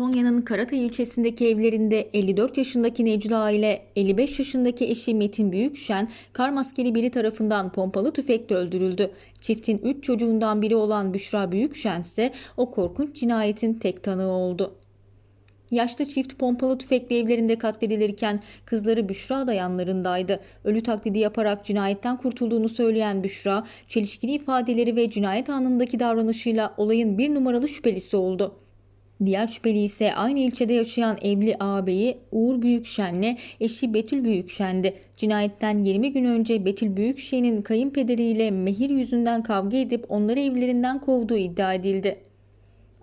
Konya'nın Karatay ilçesindeki evlerinde 54 yaşındaki Necla ile 55 yaşındaki eşi Metin Büyükşen kar maskeli biri tarafından pompalı tüfekle öldürüldü. Çiftin 3 çocuğundan biri olan Büşra Büyükşen ise o korkunç cinayetin tek tanığı oldu. Yaşlı çift pompalı tüfekle evlerinde katledilirken kızları Büşra da yanlarındaydı. Ölü taklidi yaparak cinayetten kurtulduğunu söyleyen Büşra, çelişkili ifadeleri ve cinayet anındaki davranışıyla olayın bir numaralı şüphelisi oldu. Diğer şüpheli ise aynı ilçede yaşayan evli ağabeyi Uğur Büyükşen'le eşi Betül Büyükşen'di. Cinayetten 20 gün önce Betül Büyükşen'in kayınpederiyle mehir yüzünden kavga edip onları evlerinden kovduğu iddia edildi.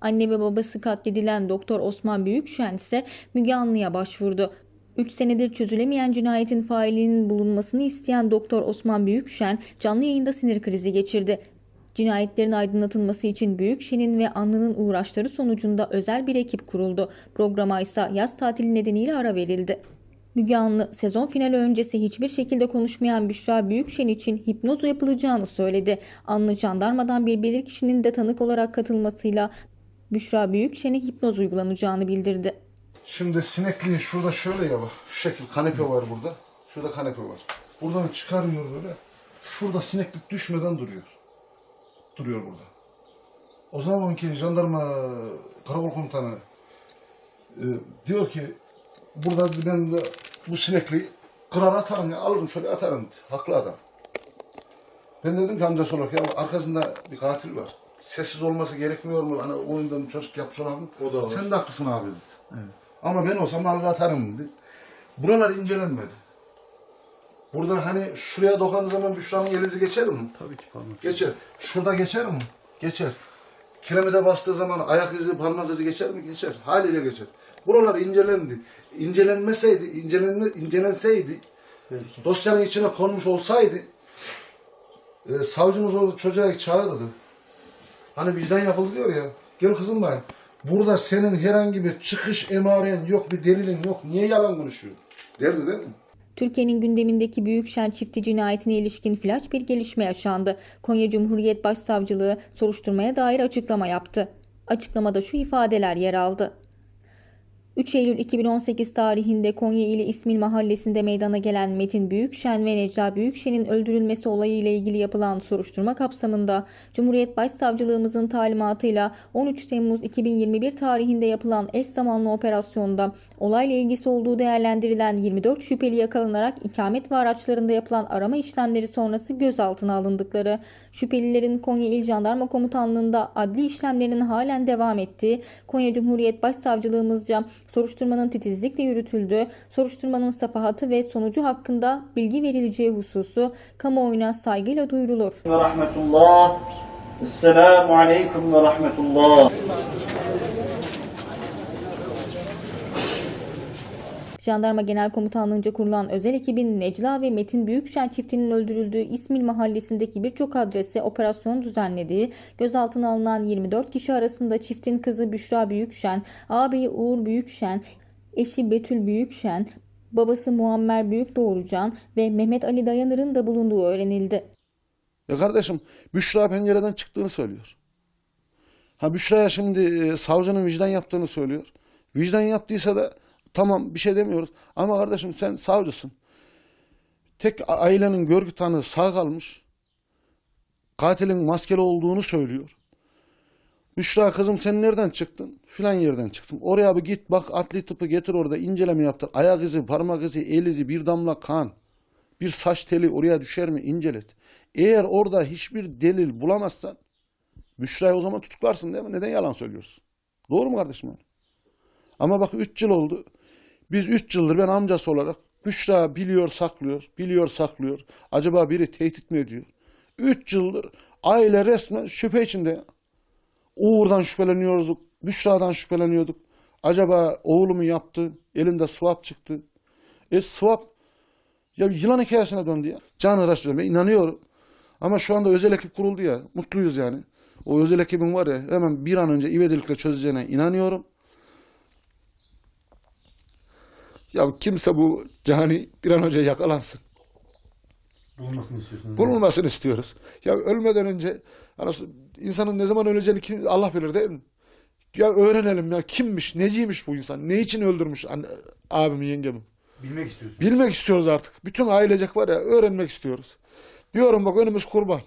Anne ve babası katledilen Doktor Osman Büyükşen ise Müge Anlı'ya başvurdu. 3 senedir çözülemeyen cinayetin failinin bulunmasını isteyen Doktor Osman Büyükşen canlı yayında sinir krizi geçirdi. Cinayetlerin aydınlatılması için Büyükşen'in ve Anlı'nın uğraşları sonucunda özel bir ekip kuruldu. Programa ise yaz tatili nedeniyle ara verildi. Müge Anlı sezon finali öncesi hiçbir şekilde konuşmayan Büşra Büyükşen için hipnoz yapılacağını söyledi. Anlı jandarmadan bir bilirkişinin de tanık olarak katılmasıyla Büşra Büyükşen'e hipnoz uygulanacağını bildirdi. Şimdi sinekliği şurada şöyle ya bak. Şu şekil kanepe var burada. Şurada kanepe var. Buradan çıkarıyor böyle. Şurada sineklik düşmeden duruyor. Duruyor burada. O zamanki jandarma karakol komutanı e, diyor ki burada ben de bu sinekliği kırar atarım ya alırım şöyle atarım. Haklı adam. Ben dedim ki amcası olarak ya arkasında bir katil var. Sessiz olması gerekmiyor mu? Hani oyundan çocuk yapmış olabilir. O da var. Sen de haklısın abi dedi. Ama ben olsam alır atarım dedi. Buralar incelenmedi. Burada hani şuraya dokandığı zaman Büşra'nın elizi geçer mi? Tabii ki parmak. Geçer. Şurada geçer mi? Geçer. Kiremide bastığı zaman ayak izi, parmak izi geçer mi? Geçer. Haliyle geçer. Buralar incelendi. İncelenmeseydi, incelenme, incelenseydi, Belki. dosyanın içine konmuş olsaydı, e, savcımız o çocuğa çağırdı. Hani vicdan yapıldı diyor ya. Gel kızım ben. Burada senin herhangi bir çıkış emaren yok, bir delilin yok. Niye yalan konuşuyorsun? Derdi değil mi? Türkiye'nin gündemindeki Büyükşen çifti cinayetine ilişkin flash bir gelişme yaşandı. Konya Cumhuriyet Başsavcılığı soruşturmaya dair açıklama yaptı. Açıklamada şu ifadeler yer aldı. 3 Eylül 2018 tarihinde Konya ili İsmil mahallesinde meydana gelen Metin Büyükşen ve Necla Büyükşen'in öldürülmesi olayı ile ilgili yapılan soruşturma kapsamında Cumhuriyet Başsavcılığımızın talimatıyla 13 Temmuz 2021 tarihinde yapılan eş zamanlı operasyonda olayla ilgisi olduğu değerlendirilen 24 şüpheli yakalanarak ikamet ve araçlarında yapılan arama işlemleri sonrası gözaltına alındıkları, şüphelilerin Konya İl Jandarma Komutanlığı'nda adli işlemlerinin halen devam ettiği, Konya Cumhuriyet Başsavcılığımızca soruşturmanın titizlikle yürütüldüğü, soruşturmanın safahatı ve sonucu hakkında bilgi verileceği hususu kamuoyuna saygıyla duyurulur. ve rahmetullah. Esselamu aleyküm ve rahmetullah. Jandarma Genel Komutanlığı'nca kurulan özel ekibin Necla ve Metin Büyükşen çiftinin öldürüldüğü İsmil mahallesindeki birçok adrese operasyon düzenlediği, gözaltına alınan 24 kişi arasında çiftin kızı Büşra Büyükşen, ağabeyi Uğur Büyükşen, eşi Betül Büyükşen, babası Muammer Büyükdoğrucan ve Mehmet Ali Dayanır'ın da bulunduğu öğrenildi. Ya kardeşim Büşra pencereden çıktığını söylüyor. Ha Büşra'ya şimdi e, savcının vicdan yaptığını söylüyor. Vicdan yaptıysa da tamam bir şey demiyoruz. Ama kardeşim sen savcısın. Tek ailenin görgü tanığı sağ kalmış. Katilin maskeli olduğunu söylüyor. Büşra kızım sen nereden çıktın? Filan yerden çıktım. Oraya bir git bak adli tıpı getir orada inceleme yaptır. Ayak izi, parmak izi, el izi, bir damla kan. Bir saç teli oraya düşer mi incelet. Eğer orada hiçbir delil bulamazsan Büşra'yı o zaman tutuklarsın değil mi? Neden yalan söylüyorsun? Doğru mu kardeşim? Ama bak 3 yıl oldu. Biz 3 yıldır ben amcası olarak Büşra biliyor saklıyor, biliyor saklıyor. Acaba biri tehdit mi ediyor? 3 yıldır aile resmen şüphe içinde. Uğur'dan şüpheleniyorduk, Büşra'dan şüpheleniyorduk. Acaba oğlu mu yaptı? Elinde swap çıktı. E swap ya yılan hikayesine döndü ya. Can araştırıyorum. Ben inanıyorum. Ama şu anda özel ekip kuruldu ya. Mutluyuz yani. O özel ekibin var ya hemen bir an önce ivedilikle çözeceğine inanıyorum. Ya kimse bu cani bir an önce yakalansın. Bulunmasını istiyorsunuz. Bulunmasını istiyoruz. Ya ölmeden önce insanın ne zaman öleceğini kim, Allah bilir değil mi? Ya öğrenelim ya kimmiş, neciymiş bu insan, ne için öldürmüş anne, abimi, yengemi. Bilmek istiyorsunuz. Bilmek istiyoruz artık. Bütün ailecek var ya öğrenmek istiyoruz. Diyorum bak önümüz kurban.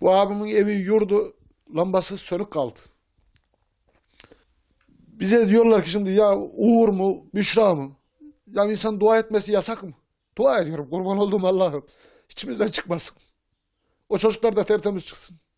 Bu abimin evi, yurdu, lambası sönük kaldı. Bize diyorlar ki şimdi ya Uğur mu, Büşra mı? Ya insan dua etmesi yasak mı? Dua ediyorum kurban olduğum Allah'ım. İçimizden çıkmasın. O çocuklar da tertemiz çıksın.